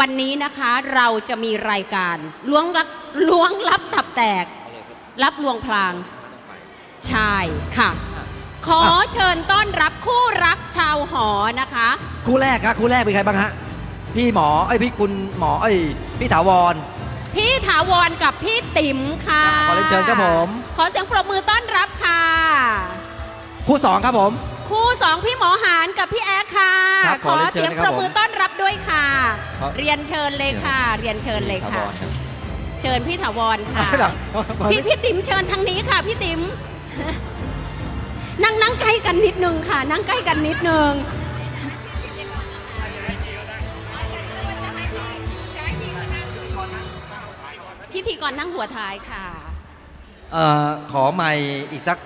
วันนี้นะคะเราจะมีรายการล้วงลับล้วงลับตับแตก รับลวงพลางใช่ค่ะ ขอเชิญต้อนรับคู่รักชาวหอนะคะ คู่แรกครับคู่แรกเป็นใครบ้างฮะพี่หมอไอยพี่คุณหมอไอยพี่ถาวร พี่ถาวรกับพี่ติ๋มค่ะอ่าขอเรียนเชิญครับผม ขอเสียงปรบมือต้อนรับค่ะ คู่สองครับผม คู่สองพี่หมอหานกับพี่แอ๊กค่ะ ครับขขออเรียนเชิญเสียงนะปครัรบบมือผมต้อนรับด้วยค่ะ ครับ เรียนเชิญเลยค่ะ เรียนเชิญเลยค่ะพี่ถาวรรับเชิญพี่ถาวรค่ะเหรอพี่พี่ติ๋มเชิญทางนี้ค่ะ พี่ติ๋มนั่งนั่งใกล้กันนิดนึงค่ะ นั่งใกล้กันนิดนึงพิธีกรนั่งหัวท้ายค่ะ เอ่อขอไมค์อีกสัก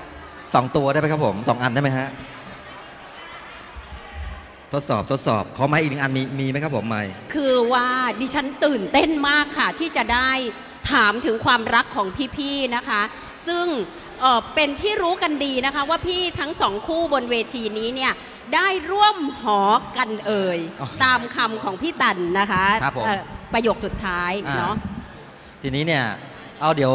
สองตัวได้ไหมครับผมสองอันได้ไหมฮะ ทดสอบทดสอบขอไมค์อีกหนึ่งอันมีมีไหมครับผมไมค์คือว่าดิฉันตื่นเต้นมากค่ะ ที่จะได้ถามถึงความรักของพี่ๆนะคะ ซึ่งเอ่อเป็นที่รู้กันดีนะคะ ว่าพี่ทั้งสองคู่บนเวทีนี้เนี่ยได้ร่วมหอกันเอ่ยอ๋อตามคำของพี่ตันนะคะครับผม เอ่อประโยคสุดท้ายอ่าเนาะ ทีนี้เนี่ยเอาเดี๋ยว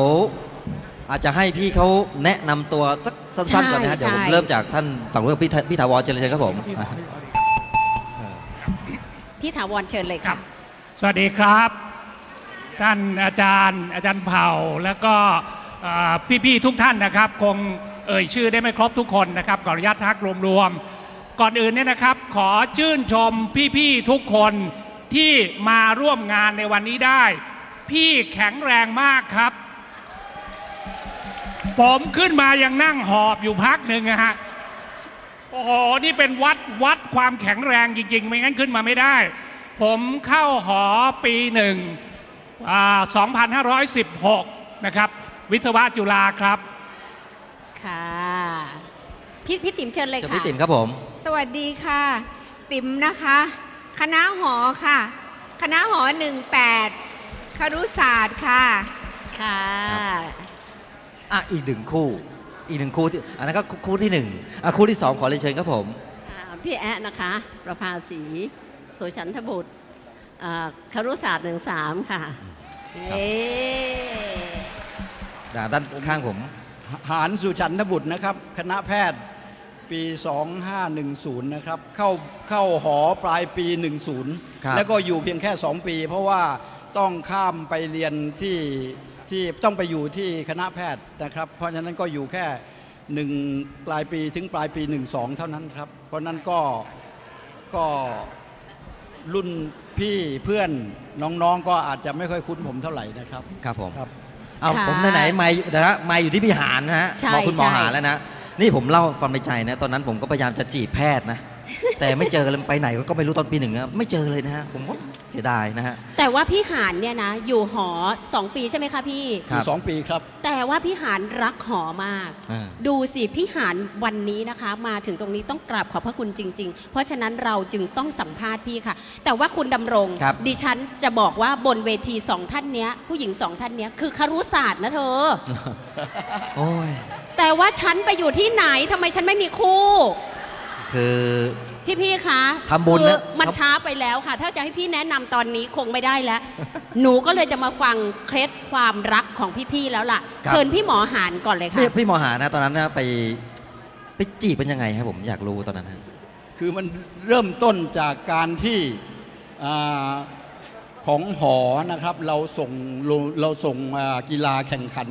อาจจะให้พี่เขาแนะนำตัวสักสั้นๆก่อนนะฮะเดี๋ยวผมเริ่มจากท่านฝั่งเรื่องพี่พี่ถาวรเชิญเลยครับผมอะ พี่ถาวรเชิญเลยครับ สวัสดีครับ ท่านอาจารย์อาจารย์เผ่าแล้วก็พี่ๆทุกท่านนะครับ คงเอ่ยชื่อได้ไม่ครบทุกคนนะครับขออนุญาตทักรวมๆก่อนอื่นเนี่ยนะครับ ขอชื่นชมพี่ๆทุกคนที่มาร่วมงานในวันนี้ได้ พี่แข็งแรงมากครับ ผมขึ้นมายังนั่งหอบอยู่พักหนึ่งนะฮะ โอ้โห นี่เป็นวัดวัดความแข็งแรงจริง ๆ ไม่งั้นขึ้นมาไม่ได้ ผมเข้าหอปีหนึ่งอ่า2516 นะครับ วิศวะจุฬาครับ ค่ะพี่พี่ติ๋มเชิญเลยเชิญค่ะ พี่ติ๋มครับผม สวัสดีค่ะ ติ๋มนะคะ คณะหอค่ะ คณะหอ 18 ครุศาสตร์ค่ะ ค่ะ อะ อีกหนึ่งคู่ อีกหนึ่งคู่ที่อันนั้นก็คู่ที่หนึ่งอะคู่ที่สองขอเรียนเชิญครับผมอ่าพี่แอะนะคะ ประภาสีโสชันทบุตรอ่าครุศาสตร์หนึ่งสามค่ะเอ๊ด้านข้างผม หารสุชันทบุตรนะครับ คณะแพทย์ปี 2510 นะครับ เข้าเข้าหอปลายปี ครับ 10 แล้วก็อยู่เพียงแค่ 2 ปี เพราะว่าต้องข้ามไปเรียนที่ ที่ต้องไปอยู่ที่คณะแพทย์นะครับ เพราะฉะนั้นก็อยู่แค่หนึ่งปลายปีถึงปลายปี 12 เท่านั้นครับ เพราะฉะนั้นก็ก็รุ่นพี่เพื่อนน้องๆ ก็อาจจะไม่ค่อยคุ้นผมเท่าไหร่นะครับครับผมครับเอาค่ะผมไหนๆไม่เดี๋ยวนะไม่อยู่ที่พี่หานนะฮะใช่บอกคุณหมอใช่ หานแล้วนะนี่ผมเล่าความในใจนะ ตอนนั้นผมก็พยายามจะจีบแพทย์นะ แต่ไม่เจอเลยไปไหนก็ไม่รู้ตอนปีหนึ่งอะไม่เจอเลยนะฮะผมก็เสียดายนะฮะ แต่ว่าพี่หานเนี่ยนะ อยู่หอสองปีใช่ไหมคะพี่ครับสองปีครับ แต่ว่าพี่หานรักหอมาก อ่า ดูสิพี่หานวันนี้นะคะ มาถึงตรงนี้ต้องกราบขอบพระคุณจริง ๆ เพราะฉะนั้นเราจึงต้องสัมภาษณ์พี่ค่ะ แต่ว่าคุณดำรง ครับ ดิฉันจะบอกว่าบนเวทีสองท่านเนี้ย ผู้หญิงสองท่านเนี้ยคือครุศาสตร์นะเธอ โอ้ยแต่ว่าฉันไปอยู่ที่ไหนทำไมฉันไม่มีคู่ คือ พี่ๆคะทำบุญคือนะมันครับช้าไปแล้วค่ะ ถ้าจะให้พี่แนะนำตอนนี้คงไม่ได้แล้ว หนูก็เลยจะมาฟังเคล็ดความรักของพี่ๆแล้วล่ะ ครับ เชิญพี่หมอหานก่อนเลยค่ะ พี่พี่หมอหานะตอนนั้นนะไปไปจีบเป็นยังไงครับผมอยากรู้ตอนนั้นฮะ คือมันเริ่มต้นจากการที่อาของหอนะครับ เราส่งเราเราส่งอ่ากีฬาแข่งขัน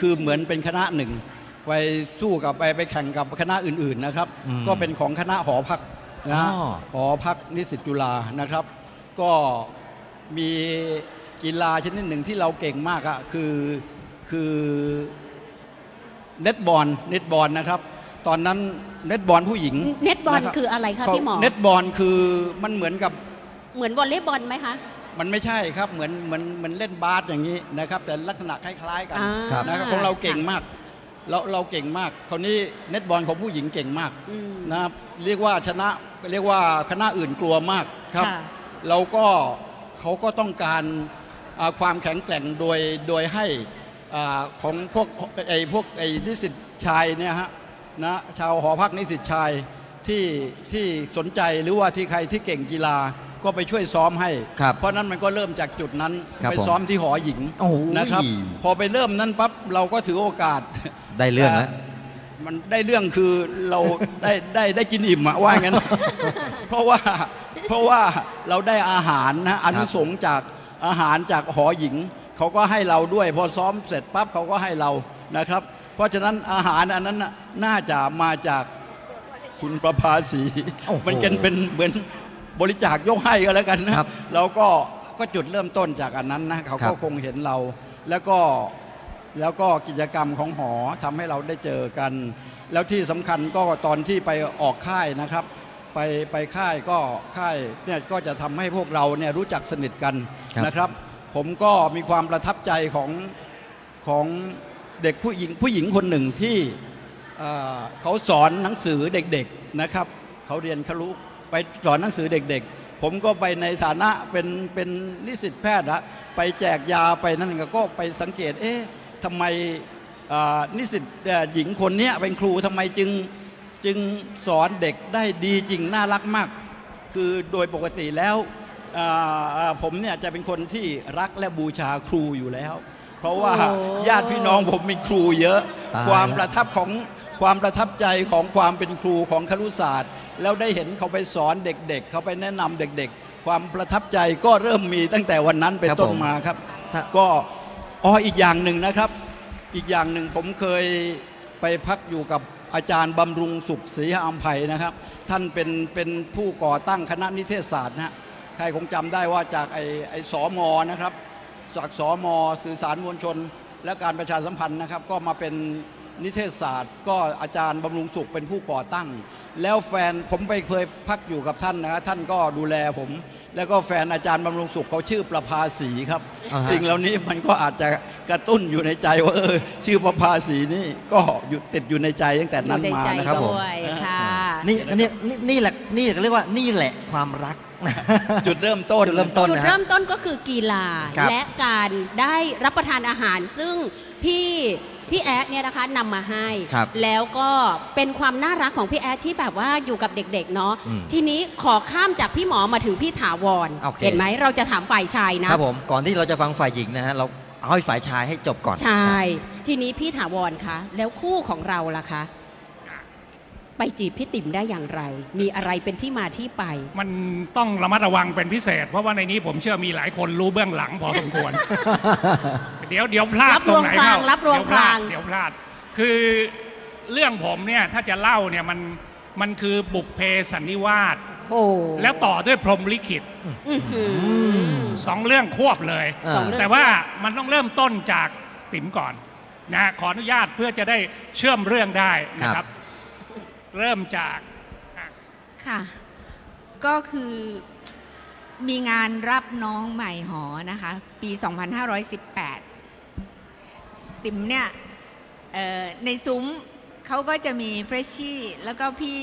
คือเหมือนเป็นคณะหนึ่ง ไปสู้กับไปไปแข่งกับคณะอื่นๆนะครับ อืมก็เป็นของคณะหอพักนะฮะอ๋อ หอพักนิสิตจุฬานะครับ ก็มีกีฬาชนิดหนึ่งที่เราเก่งมากอะคือคือ เน็ตบอลเน็ตบอลนะครับ ตอนนั้นเน็ตบอลผู้หญิงเน็ตบอลนะรับคืออะไรคะพี่หมอ เน็ตบอลคือมันเหมือนกับ เหมือนวอลเลย์บอลไหมคะ มันไม่ใช่ครับเหมือนเหมือนเหมือนเล่นบาสอย่างนี้นะครับ แต่ลักษณะคล้ายๆกันอ่าครับนะครับของเราเก่งค่ะมาก เราเราเก่งมาก คราวนี้เน็ตบอลของผู้หญิงเก่งมากอืมนะครับเรียกว่าชนะเรียกว่าคณะอื่นกลัวมากครับค่ะเราก็เขาก็ต้องการอ่าความแข็งแกร่งโดยโดยให้อ่าของพวกไอ้พวกไอ้นิสิตชายเนี่ยฮะนะชาวหอพักนิสิตชายที่ที่สนใจหรือว่าที่ใครที่เก่งกีฬาก็ไปช่วยซ้อมให้ครับเพราะนั้นมันก็เริ่มจากจุดนั้นครับไปผมซ้อมที่หอหญิงโอ้โหนะครับ พอไปเริ่มนั้นปั๊บเราก็ถือโอกาส ได้เรื่องแล้ว มันได้เรื่องคือเราได้ได้ได้กินอิ่มอะว่างั้น เพราะว่าเพราะว่าเราได้อาหารนะอนุสงส์จากอาหารจากหอหญิง เขาก็ให้เราด้วย พอซ้อมเสร็จปั๊บเขาก็ให้เรานะครับ เพราะฉะนั้นอาหารอันนั้นน่ะน่าจะมาจากคุณประภาสีโอ้โหมันกันเป็นเหมือนบริจาคยกให้ก็แล้วกันนะครับเราก็ก็จุดเริ่มต้นจากอันนั้นนะเขาครัก็บคงเห็นเรา แล้วก็ แล้วก็กิจกรรมของหอทำให้เราได้เจอกัน แล้วที่สำคัญก็ตอนที่ไปออกค่ายนะครับ ไปไปค่ายก็ค่ายเนี่ยก็จะทำให้พวกเราเนี่ยรู้จักสนิทกันครับนะครับ ผมก็มีความประทับใจของของเด็กผู้หญิงผู้หญิงคนหนึ่งที่เอ่อเขาสอนหนังสือเด็กๆนะครับเขาเรียนครุไปสอนหนังสือเด็กๆ ผมก็ไปในฐานะเป็นเป็นนิสิตแพทย์อะไปแจกยาไปนั่นก็ไปสังเกตเอ๊ะ ทำไมอ่านิสิตเอ่อหญิงคนเนี้ยเป็นครูทำไมจึงจึงสอนเด็กได้ดีจริงน่ารักมาก คือโดยปกติแล้วอ่าอ่าผมเนี่ยจะเป็นคนที่รักและบูชาครูอยู่แล้ว เพราะว่าโอ้ญาติพี่น้องผมมีครูเยอะตายความแล้วประทับของความประทับใจของความเป็นครูของครุศาสตร์ แล้วได้เห็นเขาไปสอนเด็กๆ เขาไปแนะนำเด็กๆ ความประทับใจก็เริ่มมีตั้งแต่วันนั้นเป็นครับต้นผมมาครับถ้าก็ อ๋ออีกอย่างหนึ่งนะครับ อีกอย่างหนึ่งผมเคยไปพักอยู่กับอาจารย์บำรุงสุขศรีอัมภัยนะครับ ท่านเป็นเป็นผู้ก่อตั้งคณะนิเทศศาสตร์นะใครคงจำได้ว่าจากไอไอสอมอนะครับจากสอมอสื่อสารมวลชน และการประชาสัมพันธ์นะครับ ก็มาเป็น นิเทศศาสตร์ ก็อาจารย์บำรุงสุขเป็นผู้ก่อตั้ง แล้วแฟนผมไปเคยพักอยู่กับท่านนะครับท่านก็ดูแลผม แล้วก็แฟนอาจารย์บำรุงสุขเขาชื่อประภาสีครับอ่าฮะสิ่งเหล่านี้มันก็อาจจะกระตุ้นอยู่ในใจว่าเออชื่อประภาสีนี่ก็อยู่ติดอยู่ในใจตั้งแต่อนั้นยู่ในมาใจนะครับผมด้วยค่ะนี่อันนี้นี่นี่แหละนี่เรียกว่านี่แหละความรักจุดเริ่มต้นจุดเริ่มต้นจุดนะฮะเริ่มต้นก็คือกีฬาครับและการได้รับประทานอาหารซึ่งพี่ พี่แอ๊ดเนี่ยนะคะนำมาให้ ครับแล้วก็เป็นความน่ารักของพี่แอ๊ดที่แบบว่าอยู่กับเด็กๆเนาะอืมทีนี้ขอข้ามจากพี่หมอมาถึงพี่ถาวรโอเค เห็นไหมเราจะถามฝ่ายชายนะ ครับผมก่อนที่เราจะฟังฝ่ายหญิงนะฮะเราเอาให้ฝ่ายชายให้จบก่อน ใช่ ทีนี้พี่ถาวรคะ แล้วคู่ของเราล่ะคะ ไปจีบพี่ติ๋มได้อย่างไร มีอะไรเป็นที่มาที่ไป มันต้องระมัดระวังเป็นพิเศษ เพราะว่าในนี้ผมเชื่อมีหลายคนรู้เบื้องหลังพอสมควร เดี๋ยวเดี๋ยวพลาดรับตรงไหนรวงพลางเข้ารับรวงเดี๋ยวพลาดพลางเดี๋ยวพลาด คือเรื่องผมเนี่ยถ้าจะเล่าเนี่ยมันมันคือบุพเพสันนิวาสโอ้แล้วต่อด้วยพรหมลิขิตอื้อหือสองเรื่องควบเลยอ่าสองเรื่องแต่ว่ามันต้องเริ่มต้นจากติ๋มก่อนนะขออนุญาตเพื่อจะได้เชื่อมเรื่องได้นะคครัรับบ เริ่มจากค่ะ ก็คือมีงานรับน้องใหม่หอนะคะ ปี 2518 ติ๋มเนี่ยในซุ้มเขาก็จะมีเฟรชชี่แล้วก็พี่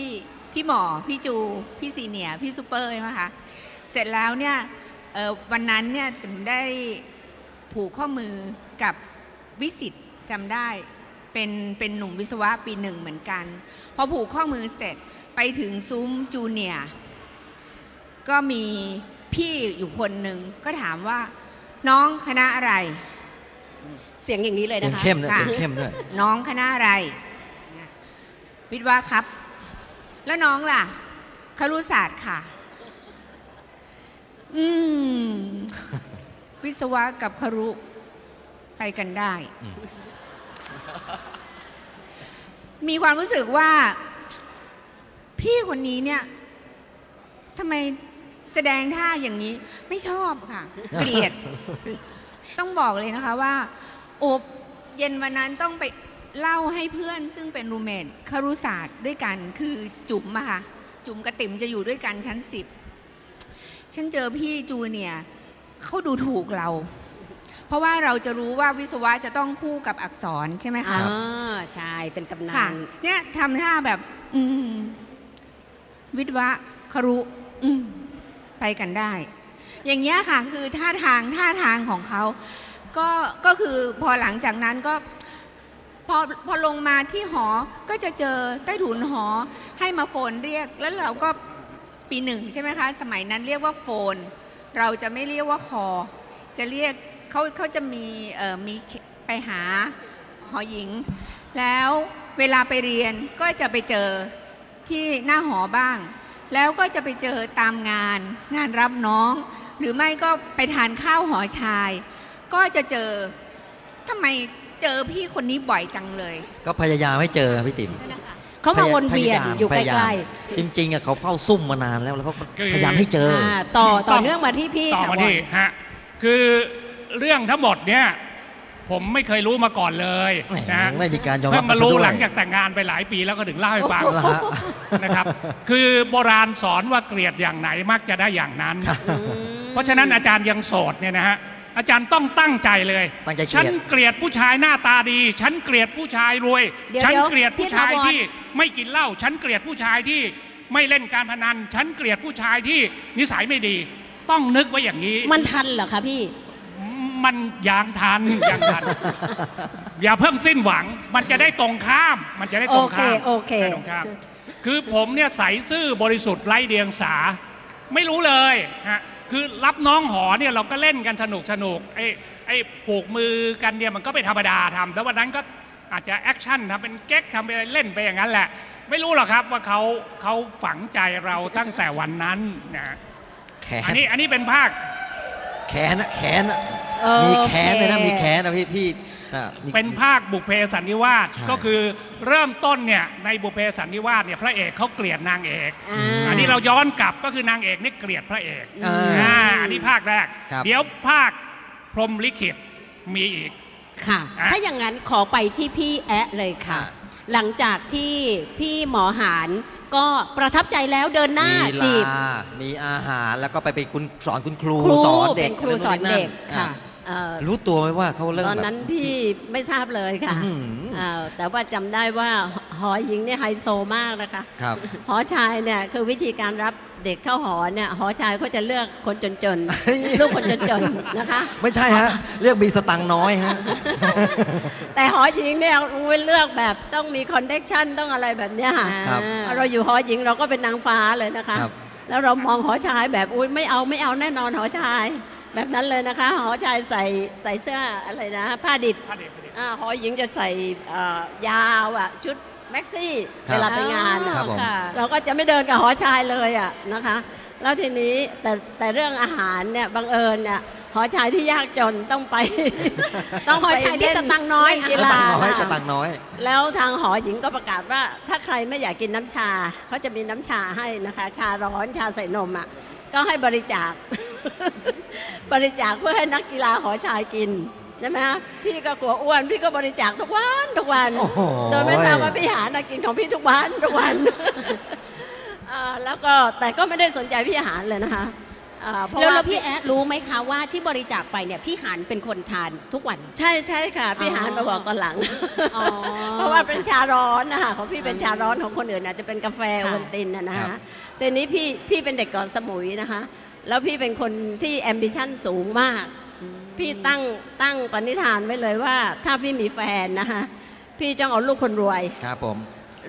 พี่หมอ พี่จู พี่ซีเนีย พี่ซูเปอร์ใช่ไหมคะ เสร็จแล้วเนี่ยวันนั้นเนี่ยติ๋มได้ผูกข้อมือกับวิสิตจำได้ เป็นเป็นหนุ่มวิศวะปีหนึ่งเหมือนกัน พอผูกข้อมือเสร็จไปถึงซุ้มจูเนียร์ก็มีพี่อยู่คนหนึ่งก็ถามว่าน้องคณะอะไร เสียงอย่างนี้เลยเสียนะงคะเข้มด้วยค่ะเสียงเข้มด้วยน้องคณะอะไรวิทย์ว่าครับ แล้วน้องล่ะครุศาสตร์ค่ะ อืม วิศวะกับครุไปกันได้อื มีความรู้สึกว่า พี่คนนี้เนี่ยทำไมแสดงท่าอย่างนี้ไม่ชอบค่ะ เกลียด ต้องบอกเลยนะคะว่า โอบเย็นวันนั้นต้องไปเล่าให้เพื่อนซึ่งเป็นรูเมทคารุศาสตร์ด้วยกันคือจุ๋มอะค่ะ จุ๋มกับติ๋มจะอยู่ด้วยกันชั้นสิบฉันเจอพี่จูเนียเขาดูถูกเรา เพราะว่าเราจะรู้ว่าวิศวะจะต้องคู่กับอักษรใช่ไหมอ่าคะใช่เป็นตำนาค่ะน เนี่ยทำท่าแบบ อืม วิทวะครุ อืม ไปกันได้ อย่างเงี้ยค่ะ คือท่าทางท่าทางของเขาก็ก็คือพอหลังจากนั้นก็พอพอลงมาที่หอก็จะเจอใต้ถุนหอให้มาโฟนเรียก แล้วเราก็ปปีหนึ่งใช่ไหมคะ สมัยนั้นเรียกว่าโฟน เราจะไม่เรียกว่าคอ จะเรียก เขาเขาจะมีเอ่อมีไปหาหอหญิง แล้วเวลาไปเรียนก็จะไปเจอที่หน้าหอบ้าง แล้วก็จะไปเจอตามงานงานรับน้อง หรือไม่ก็ไปทานข้าวหอชาย ก็จะเจอทำไมเจอพี่คนนี้บ่อยจังเลย ก็พยายามให้เจอพี่ติ๋มเขามาวนเวียนพาามอยู่ใกพยาล้มจริงๆอะเขาเฝ้าซุ่มมานานแล้วแล้วเขาก็คือพยายามให้เจๆออ่าต่อต่อเนื่องมาที่พี่ต่อถามาวที่รฮะคือ เรื่องทั้งหมดเนี่ยผมไม่เคยรู้มาก่อนเลยแหมนะฮะไม่มีการยอมรับเพิ่งมารู้ซะด้วยหลังจากแต่งงานไปหลายปีแล้วก็ถึงเล่าให้ฟังแล้วฮะนะครับ คือโบราณสอนว่าเกลียดอย่างไหนมักจะได้อย่างนั้น เพราะฉะนั้นอาจารย์ยังโสดเนี่ยนะฮะอาจารย์ต้องตั้งใจเลยตั้งใจเกลียดฉันเกลียดผู้ชายหน้าตาดี ฉันเกลียดผู้ชายรวยเดี๋ยวฉันเดี๋ยวเกลียดผู้ชายพี่ถาวรที่ไม่กินเหล้าฉันเกลียดผู้ชายที่ไม่เล่นการพนัน ฉันเกลียดผู้ชายที่นิสัยไม่ดี ต้องนึกไว้อย่างนี้ มันทันเหรอคะพี่ มันยางทันยางทัน อย่าเพิ่งสิ้นหวัง มันจะได้ตรงข้าม มันจะได้ตรงข้ามโอเคโอเคได้ตรงข้ามคือผมเนี่ยใสซื่อบริสุทธิ์ไร้เดียงสา ไม่รู้เลยฮะคือรับน้องหอเนี่ยเราก็เล่นกันสนุกสนุกไอ้ไอ้ผูกมือกันเนี่ยมันก็เป็นธรรมดาทำแต่วันนั้นก็อาจจะแอคชั่นทำเป็นเก๊กทำเป็นอะไรเล่นไปอย่างนั้นแหละ ไม่รู้หรอกครับว่าเขาเขาฝังใจเราตั้งแต่วันนั้นนะแขอันนนี้อันนี้เป็นภาค แขนนะแขนนะเออมีแขนเลยนะโอเค มีแขนนะพี่พี่อะมี เป็นภาคบุพเพสันนิวาสใช่ ก็คือเริ่มต้นเนี่ยในบุพเพสันนิวาสเนี่ยพระเอกเขาเกลียดนางเอก อ่า อันนี้เราย้อนกลับก็คือนางเอกนี่เกลียดพระเอกอ่า อ่าอันนี้ภาคแรก ครับ เดี๋ยวภาคพรหมลิขิตมีอีก ค่ะ อะ ถ้าอย่างนั้นขอไปที่พี่แอะเลยค่ะอะหลังจากที่พี่หมอหาน ก็ประทับใจแล้วเดินหน้ามีจีลาบมีอาหารแล้วก็ไปเป็นคุณสอนคุณครูครูสอนเด็เป็กนครูสอนเด็กอ่ค่ะ เอ่อรู้ตัวไหมว่าเขาเริ่มตอนแบบนั้นพี่ไม่ทราบเลยค่ะอื้อหือ เอ่อแต่ว่าจำได้ว่าหอหญิงเนี่ยไฮโซมากนะคะ ครับ หอชายเนี่ยคือวิธีการรับเด็กเข้าหอเนี่ยหอชายเขาจะเลือกคนจนเฮ้ย ๆลูกคนจนๆนะคะ ไม่ใช่ฮะ เรียกมีสตังค์น้อยฮะ แต่หอหญิงเนี่ยอุ้ยเลือกแบบต้องมีคอนเนคชั่นต้องอะไรแบบเนี้ยค่ะ ครับเราอยู่หอหญิงเราก็เป็นนางฟ้าเลยนะคะ ครับแล้วเรามองหอชายแบบอุ้ยไม่เอาไม่เอาแน่นอนหอชาย แบบนั้นเลยนะคะ หอชายใส่ใส่เสื้ออะไรนะ ผ้าดิบพระเดชพระเดชอาหอหญิงจะใส่เอ่อยาวอะชุดแม็กซี่ครับ เวลาไปงานอะครับผม ค่ะ เราก็จะไม่เดินกับหอชายเลยอะนะคะ แล้วทีนี้แต่แต่เรื่องอาหารเนี่ยบังเอิญเนี่ยหอชายที่ยากจนต้องไปต้องหอไปชายที่เล่สตังค์น้อย เล่กีสฬา ตังค์น้อยค่ะสตังค์น้อย แล้วทางหอหญิงก็ประกาศว่า ถ้าใครไม่อยากกินน้ำชาเขาจะมีน้ำชาให้นะคะ ชาร้อนชาใส่นมอะ ก็ให้บริจาค บริจาคเพื่อให้นักกีฬาหอชายกินใช่ไหมฮะพี่ก็กลัวอ้วนพี่ก็บริจาคทุกวันทุกวัน โอ้โห โดยไม่ทราบว่าพี่หานักกินของพี่ทุกวันทุกวัน อ่าแล้วก็แต่ก็ไม่ได้สนใจพี่หารเลยนะคะ อ่าเพราะแล้วว่าแล้วพี่แอะรู้ไหมคะว่าที่บริจาคไปเนี่ยพี่หานเป็นคนทานทุกวัน ใช่ใช่ค่ะ พี่อ๋อหารมาบอกตอนหลัง อ๋อเพราะว่าเป็นชาร้อนนะคะของพี่เป็นชาร้อนของคนอื่นอาจจะเป็นกาแฟค่ะโอวัลตินนะนะครัคะบ แต่นี้พี่พี่เป็นเด็กเก่อนสมุยนะคะ แล้วพี่เป็นคนที่แอมบิชันสูงมาก พี่ตั้งตั้งปณิธานไว้เลยว่า ถ้าพี่มีแฟนนะคะพี่จะเอาลูกคนรวย ครับผม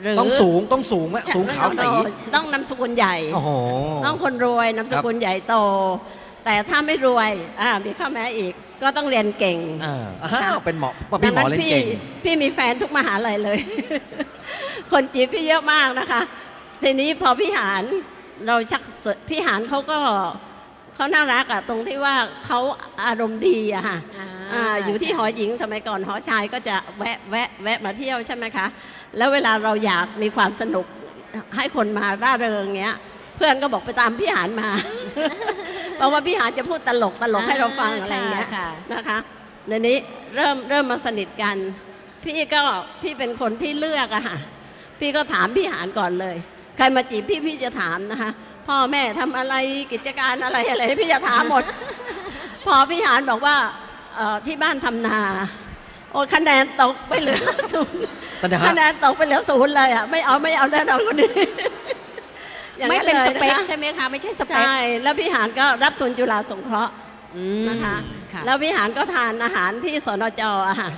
หรือต้องสูงต้องสูงไหมสูงขาวตีต้องนำสกุลใหญ่โอ้โหต้องคนรวยนามสกุลใหญ่โต แต่ถ้าไม่รวยอ่ามีข้อแม้อีกก็ต้องเรียนเก่งอ่าอ้าวเป็นหมอว่าพี่หมอเล่นพี่เก่งพี่มีแฟนทุกมหาลัยเลย คนจีบพี่เยอะมากนะคะ ทีนี้พอพี่หารเราชักเสพี่หารเขาก็เขาน่ารักอะตรงที่ว่าเขาอารมณ์ดีอะค่ะอ่าอ่าอยู่ที่หอหญิงสมัยก่อนหอชายก็จะแวะแวะแวะมาเที่ยวใช่ไหมคะ แล้วเวลาเราอยากมีความสนุกให้คนมาร่าเริงเงี้ย เพื่อนก็บอกไปตามพี่หารมา เพราะว่าพี่หารจะพูดตลกตลกให้เราฟังอะไรอย่างเงี้ยค่ะนะคะเดี๋ยวนี้เริ่มเริ่มมาสนิทกัน พี่ก็พี่เป็นคนที่เลือกอะค่ะพี่ก็ถามพี่หารก่อนเลย ใครมาจีบพี่พี่จะถามนะคะ พ่อแม่ทำอะไรกิจการอะไรอะไรพี่จะถามหมด พอพี่หารบอกว่าเอ่อที่บ้านทำนา โอ้คะแนนตกไปเหลือศูนย์ตอนนี้ฮะคะแนนตกไปเหลือศูนย์เลยอะไม่เอาไม่เอาแน่นอนคนนี้อย่างไม่นั้นเป็นลสยะเปคคะใช่ไหมคะไม่ใช่สเปคใช่แล้วพี่หารก็รับทุนจุฬาสงเคราะห์อืมนะคะค่ะแล้วพี่หารก็ทานอาหารที่สนจอะค่ะ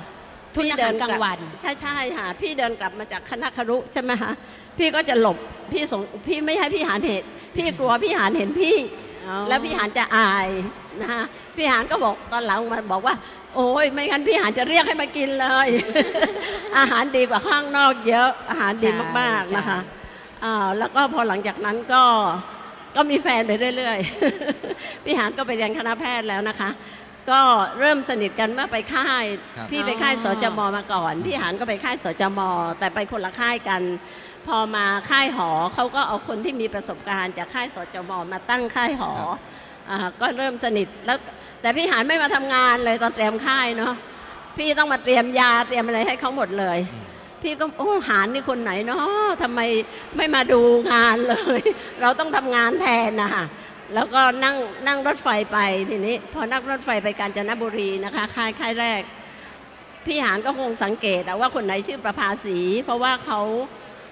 ทุนอาหารกลางวันใช่ใช่ค่ะพี่เดินกลับมาจากคณะครุใช่ไหมคะพี่ก็จะหลบพี่สงพี่ไม่ให้พี่หารเห็น พี่กลัวพี่หานเห็นพี่อ๋อ แล้วพี่หานจะอายนะคะพี่หานก็บอกตอนหลังมาบอกว่า โอ้ยไม่งั้นพี่หานจะเรียกให้มากินเลย อาหารดีกว่าข้างนอกเยอะอาหารดีมากๆนะคะอ่าแล้วก็พอหลังจากนั้นก็ก็มีแฟนไปเรื่อยๆ พี่หานก็ไปเรียนคณะแพทย์แล้วนะคะ ก็เริ่มสนิทกันเมื่อไปค่ายครับพี่ไปค่ายอ๋อสจมมาก่อน พี่หานก็ไปค่ายสจมแต่ไปคนละค่ายกัน พอมาค่ายหอเขาก็เอาคนที่มีประสบการณ์จากค่ายสจมมาตั้งค่ายหออ่าก็เริ่มสนิทแล้วแต่พี่หานไม่มาทำงานเลยตอนเตรียมค่ายเนาะพี่ต้องมาเตรียมยาเตรียมอะไรให้เขาหมดเลย พี่ก็โอ้หานนี่คนไหนเนาะทำไมไม่มาดูงานเลย เราต้องทำงานแทนนะคะแล้วก็นั่งนั่งรถไฟไปทีนี้ พอนั่งรถไฟไปกาญจนบุรีนะคะ ค่ายค่ายแรก พี่หานก็คงสังเกตอะว่าคนไหนชื่อประภาสี เพราะว่าเขา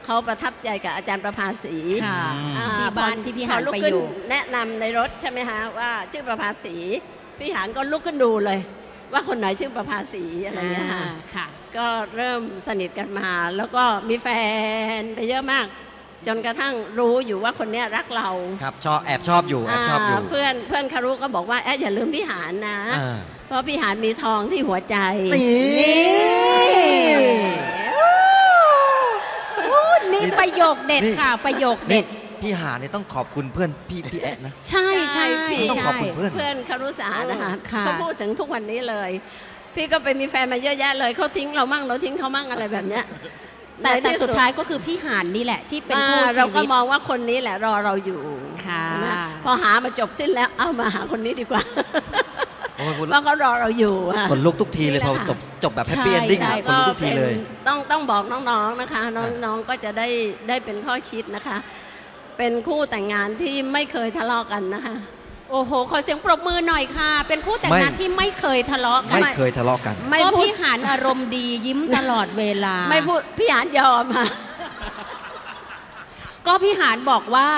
เขาประทับใจกับอาจารย์ประภาสีค่ะอ่าที่บ้านพอที่พี่พหานลุกไปขึ้อยู่ แนะนำในรถใช่ไหมฮะว่าชื่อประภาสีพี่หานก็ลุกขึ้นดูเลย ว่าคนไหนชื่อประภาสีอะไรอย่างเงี้ยค่ะอ่าค่ะ ก็เริ่มสนิทกันมา แล้วก็มีแฟนไปเยอะมาก จนกระทั่งรู้อยู่ว่าคนเนี้ยรักเราครับชอบแอบชอบอยู่แอบชอบอยู่าเพื่อนเพื่อนคารุก็บอกว่าเอ๊ะอย่าลืมพี่หานนะ อ่า เพราะพี่หานมีทองที่หัวใจ นี่ ประโยคเด็ดค่ะประโยคเด็นี่ดพี่หาเนี่ยต้องขอบคุณเพื่อนพี่พี่แอะนะ ใช่ใช่พี่ต้องขอบคุณเพื่อนเพื่อนคารุสานะคะค่ะเขาพูดถึงทุกวันนี้เลย พี่ก็ไปมีแฟนมาเยอะแยะเลยเขาทิ้งเรามั่งเราทิ้งเขามั่งอะไรแบบเนี้ยแต่ในแต่ที่สุดท้ายก็คือพี่หานนี่แหละที่เป็นอ่าคู่เราชีก็วิตมองว่าคนนี้แหละรอเราอยู่ค่ะนะพอหามาจบสิ้นแล้วเอามาหาคนนี้ดีกว่า โอ้ยคุณเพราะเขารอเราอยู่อะขนลุกทุกทีเลยพอจบจบแบบแฮปปี้เอนดิ้งใช่ขนลุกทุกทีเลยป็นต้องต้องบอกน้องๆนะคะ น้องๆก็จะได้ได้เป็นข้อคิดนะคะ เป็นคู่แต่งงานที่ไม่เคยทะเลาะกันนะคะ โอ้โห ขอเสียงปรบมือหน่อยค่ะ เป็นคู่แต่งงานไม่ที่ไม่เคยทะเลาะกัน ไม่เคยทะเลาะกันไม่ก็พูดพี่หานอารมณ์ดียิ้มตลอดเวลา ไม่พูดพี่หานยอมค่ะก็พี่หานบอกว่า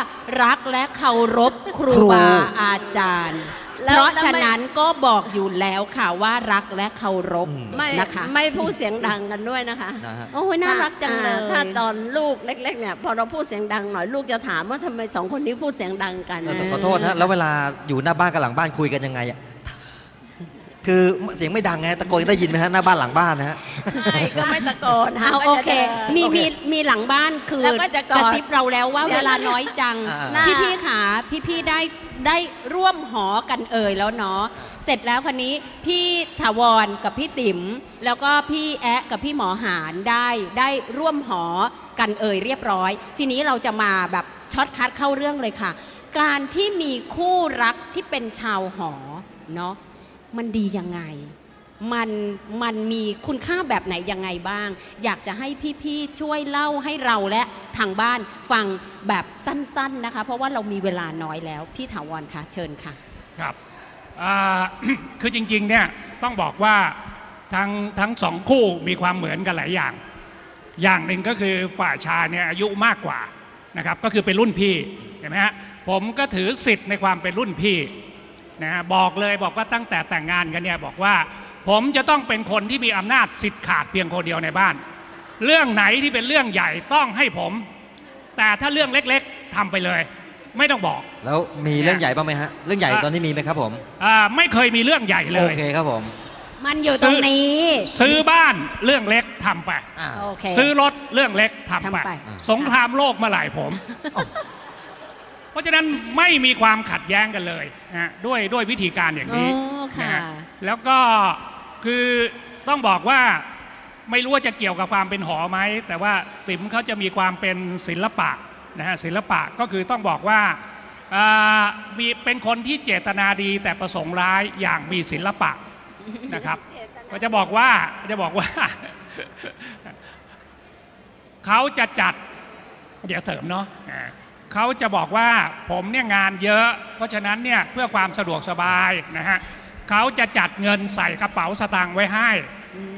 รักและเคารพครูครูบาอาจารย์แล้ว เพราะแล้วไม่ฉะนั้นก็บอกอยู่แล้วค่ะว่ารักและเคารพไม่นะคะไม่พูดเสียงดังกันด้วยนะคะนะฮะโอ้ยน่ารักจังเลยอ่าถ้าตอนลูกเล็กๆเนี่ยพอเราพูดเสียงดังหน่อยลูกจะถามว่าทำไมสองคนนี้พูดเสียงดังกันเออแต่ขอโทษนะแล้วเวลาอยู่หน้าบ้านกับหลังบ้านคุยกันยังไงอะ คือเสียงไม่ดังไงตะโกนได้ยินไหมฮะหน้าบ้านหลังบ้านนะฮะใช่ก็ไม่ตะโกนเอาก็โอจะเคดินมีโอเคมีมีหลังบ้านคือแล้วก็จะกอดกระซิบเราแล้วว่าเดี๋เวยวลาน้อยจังอ่าน่าพี่พี่ๆขาพี่พี่ๆได้ได้ร่วมหอกันเอ่ยแล้วเนาะเสร็จแล้วคนนี้พี่ถาวรกับพี่ติ๋มแล้วก็พี่แอะกับพี่หมอหานได้ได้ร่วมหอกันเอ่ยเรียบร้อย ทีนี้เราจะมาแบบช็อตคัดเข้าเรื่องเลยค่ะ การที่มีคู่รักที่เป็นชาวหอเนาะ มันดียังไง มันมันมีคุณค่าแบบไหนยังไงบ้าง อยากจะให้พี่ๆช่วยเล่าให้เราและทางบ้านฟังแบบสั้นๆนะคะ เพราะว่าเรามีเวลาน้อยแล้ว พี่ถาวรคะเชิญค่ะ ครับคือจริงๆเนี่ยต้องบอกว่าทั้งทั้งสองคู่มีความเหมือนกันหลายอย่าง อย่างหนึ่งก็คือฝ่ายชายเนี่ยอายุมากกว่านะครับก็คือเป็นรุ่นพี่เห็นไหมฮะผมก็ถือสิทธิ์ในความเป็นรุ่นพี่ นะฮะบอกเลยบอกว่าตั้งแต่แต่งงานกันเนี่ยบอกว่า ผมจะต้องเป็นคนที่มีอำนาจสิทธิ์ขาดเพียงคนเดียวในบ้าน เรื่องไหนที่เป็นเรื่องใหญ่ต้องให้ผม แต่ถ้าเรื่องเล็กๆทำไปเลย ไม่ต้องบอก แล้วมีเรื่องใหญ่บ้างไหมฮะ เรื่องใหญ่ตอนนี้มีไหมครับผม อ่าไม่เคยมีเรื่องใหญ่เลโอย เคครับผมมันอยู่ตรงนี้ซื้อบ้านเรื่องเล็กทำไป อ่า โอเค ซื้อรถเรื่องเล็กทำไป ทำไป สงครามโลกเมื่อไหร่ผมเพ ราะฉะนั้นไม่มีความขัดแย้งกันเลยนะฮะด้วยด้วยวิธีการอย่างนี้อ๋อค่ะนะฮะแล้วก็คือต้องบอกว่าไม่รู้ว่าจะเกี่ยวกับความเป็นหอไหมแต่ว่าติ๋มเขาจะมีความเป็นศิลปะนะฮะศิลปะก็คือต้องบอกว่าอ่ามีเป็นคนที่เจตนาดีแต่ประสงค์ร้ายอย่างมีศิลปะนะครับก็จะบอกว่าจะบอกว่า เขาจะจัด เดี๋ยวเถิมเนาะอ่า เขาจะบอกว่าผมเนี่ยงานเยอะ เพราะฉะนั้นเนี่ยเพื่อความสะดวกสบายนะฮะเขาจะจัดเงินใส่กระเป๋าสตางค์ไว้ให้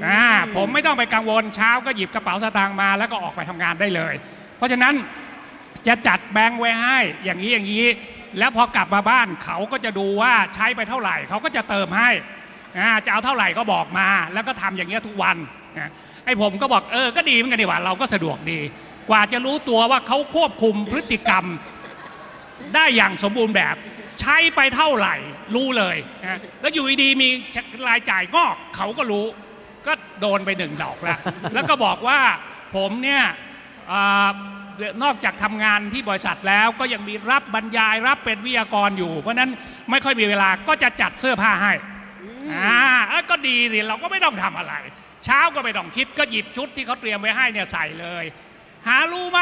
อ่าผมไม่ต้องไปกังวลเช้าก็หยิบกระเป๋าสตางค์มาแล้วก็ออกไปทำงานได้เลย เพราะฉะนั้นจะจัดแบงค์ไว้ให้อย่างนี้อย่างนี้ แล้วพอกลับมาบ้านเขาก็จะดูว่าใช้ไปเท่าไหร่เขาก็จะเติมให้จะเอาเท่าไหร่ก็บอกมา แล้วก็ทำอย่างเงี้ยทุกวันนะไอ้ผมก็บอกเออก็ดีเหมือนกันดีกว่าเราก็สะดวกดี กว่าจะรู้ตัวว่าเขาควบคุมพฤติกรรม ได้อย่างสมบูรณ์แบบ ใช้ไปเท่าไหร่ รู้เลยนะแล้วอยู่ดีๆมีรายจ่ายงอกเขาก็รู้ ก็โดนไปหนึ่งดอกแล้ว แล้วก็บอกว่าผมเนี่ยอานอกจากทำงานที่บริษัทแล้วก็ยังมีรับบรรยายรับเป็นวิทยากรอยู่ เพราะฉะนั้นไม่ค่อยมีเวลาก็จะจัดเสื้อผ้าให้อ่าเอ้ยก็ดีสิเราก็ไม่ต้องทำอะไร เช้าก็ไม่ต้องคิดก็หยิบชุดที่เขาเตรียมไว้ให้เนี่ยใส่เลย หารู้ไหม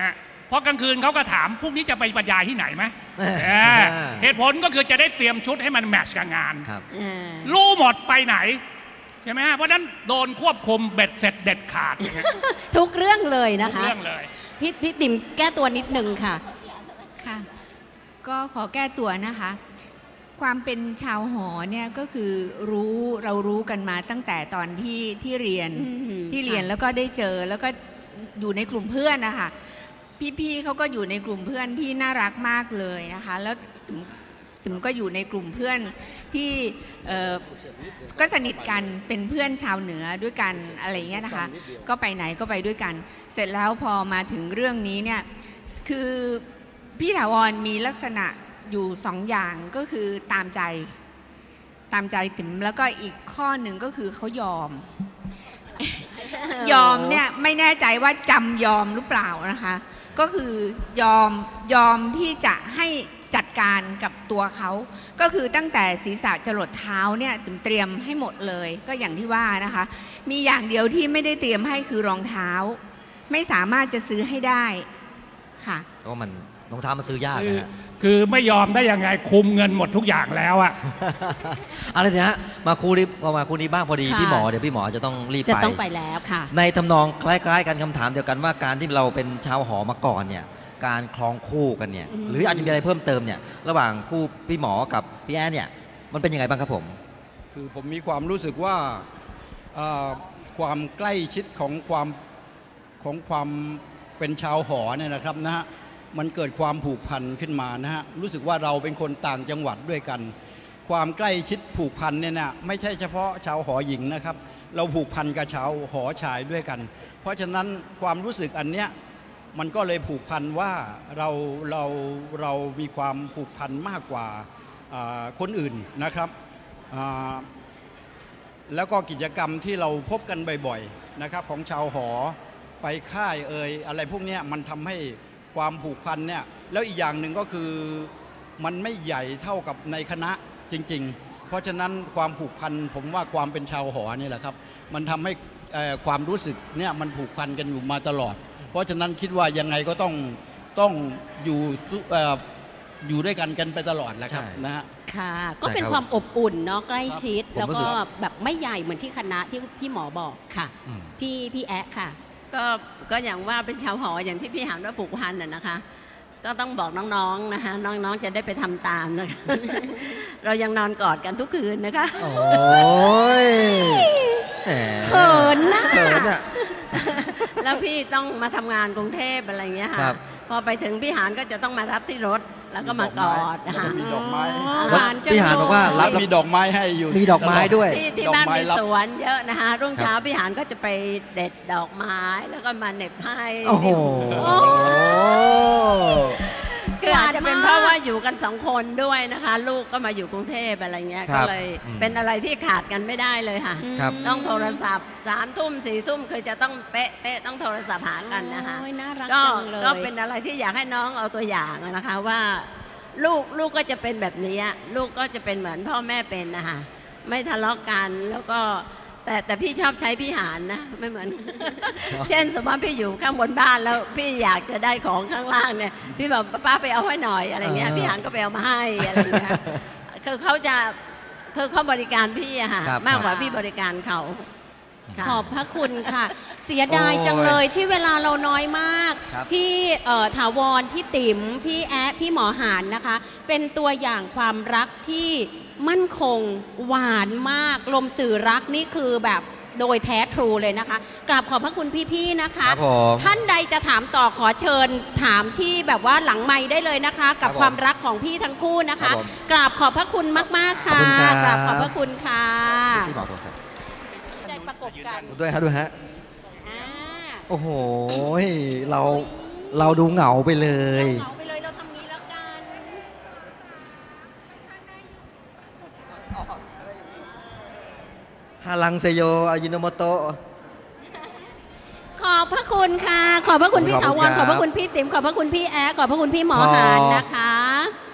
นะพอกลางคืนเขาก็ถามพรุ่งนี้จะไปบรรยายที่ไหนไหมเออเหตุผลก็คือจะได้เตรียมชุดให้มันแมทช์กับงาน ครับอ่ารู้หมดไปไหนใช่ไหมฮะเพราะฉะนั้นโดนควบคุมเบ็ดเสร็จเด็ดขาดเนี่ยทุกเรื่องเลยนะทุกคะ เรื่องเลย พี่พี่ติ๋มแก้ตัวนิดนึงค่ะ ค่ะ ก็ขอแก้ตัวนะคะ ความเป็นชาวหอเนี่ยก็คือรู้เรารู้กันมาตั้งแต่ตอนที่ที่เรียนอืมที่เรียนค่ะ แล้วก็ได้เจอแล้วก็ อยู่ในกลุ่มเพื่อนนะคะพี่ๆเขาก็อยู่ในกลุ่มเพื่อนที่น่ารักมากเลยนะคะ แล้วถึงถึงก็อยู่ในกลุ่มเพื่อนที่ก็สนิทกันเป็นเพื่อนชาวเหนือด้วยกันอะไรเงี้ยนะคะ ก็ไปไหนก็ไปด้วยกัน เสร็จแล้วพอมาถึงเรื่องนี้เนี่ยคือพี่ถาวรมีลักษณะอยู่สองอย่างก็คือตามใจตามใจติ๋มแล้วก็อีกข้อหนึ่งก็คือเขายอม ยอมเนี่ยไม่แน่ใจว่าจำยอมหรือเปล่านะคะ ก็คือยอมยอมที่จะให้จัดการกับตัวเขา ก็คือตั้งแต่ศีรษะจรดเท้าเนี่ยติ๋มเตรียมให้หมดเลย ก็อย่างที่ว่านะคะ มีอย่างเดียวที่ไม่ได้เตรียมให้คือรองเท้า ไม่สามารถจะซื้อให้ได้ค่ะก็มันรองเท้ามันซื้อยากคือนะฮะ คือไม่ยอมได้ยังไงคุมเงินหมดทุกอย่างแล้วอะ อะไรเนี่ยฮะมาคู่นี้มาคู่นี้บ้างพอดีค่ะ พี่หมอเดี๋ยวพี่หมอจะต้องรีบจะไป ต้องไปแล้วค่ะ ในทำนองคล้าย ๆ กันคำถามเดียวกันว่าการที่เราเป็นชาวหอมาก่อนเนี่ยการคลองคู่กันเนี่ยอืม หรืออาจจะมีอะไรเพิ่มเติมเนี่ยระหว่างคู่พี่หมอกับพี่แอนเนี่ยมันเป็นยังไงบ้างครับผม คือผมมีความรู้สึกว่าเอ่อความใกล้ชิดของความของความเป็นชาวหอเนี่ยนะครับนะฮะ มันเกิดความผูกพันขึ้นมานะฮะรู้สึกว่าเราเป็นคนต่างจังหวัดด้วยกัน ความใกล้ชิดผูกพันเนี่ยนะไม่ใช่เฉพาะชาวหอหญิงนะครับ เราผูกพันกับชาวหอชายด้วยกัน เพราะฉะนั้นความรู้สึกอันเนี้ยมันก็เลยผูกพันว่าเราเราเรามีความผูกพันมากกว่าคนอื่นนะครับ แล้วก็กิจกรรมที่เราพบกันบ่อยๆนะครับ ของชาวหอไปค่ายเอ่ยอะไรพวกเนี้ยมันทำให้ ความผูกพันเนี่ยแล้วอีกอย่างหนึ่งก็คือมันไม่ใหญ่เท่ากับในคณะจริง ๆ เพราะฉะนั้นความผูกพันผมว่าความเป็นชาวหอนี่แหละครับ มันทำให้เอ่อความรู้สึกเนี่ยมันผูกพันกันอยู่มาตลอด เพราะฉะนั้นคิดว่ายังไงก็ต้องต้องอยู่สุเอ่ออยู่ด้วยกันกันไปตลอดแหละครับใช่นะฮะค่ะก็เป็นใช่ครับความอบอุ่นเนาะใกล้ชิดผมแล้วรู้ก็สึกแบบไม่ใหญ่เหมือนที่คณะที่พี่หมอบอกค่ะอืมพี่พี่แอะค่ะ ก็ก็อย่างว่าเป็นชาวหออย่างที่พี่หันว่าผูกพันน่ะนะคะ ก็ต้องบอกน้องๆนะคะน้องๆจะได้ไปทำตามนะคะเรายังนอนกอดกันทุกคืนนะคะ โอ้ยแหมเขินนะเขินอะแล้วพี่ต้องมาทำงานกรุงเทพอะไรเงี้ยครัค่ะบพอไปถึงพี่หานก็จะต้องมารับที่รถ แล้วก็มากอดนะคะ มีดอกไม้อ๋อแล้วหวานจังพี่หานบอกว่าเลยรับมีดอกไม้ให้อยู่มีดอกไม้ด้วย ที่ที่ดอกบ้านไม้มีรับสวนเยอะนะคะ รุ่งเช้าพี่หานก็จะไปเด็ดดอกไม้แล้วก็มาเหน็บให้โอ้โหคือ อยู่กันสองคนด้วยนะคะ ลูกก็มาอยู่กรุงเทพอะไรเงี้ยครัก็บเลยอืมเป็นอะไรที่ขาดกันไม่ได้เลยค่ะ ครับต้องโทรศัพท์สามทุ่มสี่ทุ่มคือจะต้องเป๊ะเป๊ะต้องโทรศัพท์หากันนะคะ โอ้ยน่ารักก็จังเลย ก็เป็นอะไรที่อยากให้น้องเอาตัวอย่างนะคะว่า ลูกลูกก็จะเป็นแบบนี้ลูกก็จะเป็นเหมือนพ่อแม่เป็นนะคะไม่ทะเลาะกันแล้วก็ แต่แต่พี่ชอบใช้พี่หารนะไม่เหมือน เช่นสมมติพี่อยู่ข้างบนบ้านแล้วพี่อยากจะได้ของข้างล่างเนี่ยพี่บอกป้าไปเอาให้หน่อยอะไรเงี้ยเออพี่หารก็ไปเอามาให้อะไรเงี้ยคือเขาจะคือเขาบริการพี่อะค่ะครับมากกว่าครับพี่บริการเขาค่ะ ขอบพระคุณค่ะ เสียดายจังเลยที่เวลาเราน้อยมากครับพี่เอ่อถาวรพี่ติ๋มพี่แอะพี่หมอหานนะคะ เป็นตัวอย่างความรักที่มั่นคงหวานมาก ลมสื่อรักนี่คือแบบโดยแท้ทรูเลยนะคะกราบขอบพระคุณพี่ๆนะคะครับผมท่านใดจะถามต่อขอเชิญถามที่แบบว่าหลังไม้ได้เลยนะคะ กับครับผมความรักของพี่ทั้งคู่นะครัคะบผมกราบขอบพระคุณมากๆค่ะขอบคุณครับกราบขอบพระคุณค่ะ กันด้วยฮะด้วยฮะโอ้โหเราเราดูเหงาไปเลยเหงาไปเลยเราทำงี้แล้วกันฮาลังเซโยอายินโมโตขอบพระคุณค่ะ ขอบพระคุณพี่ขถาคุวรคขอบพระคุณพี่ติ๋มขอบพระคุณพี่แอ๊ขอบพระคุณพี่หมอหานนะคะ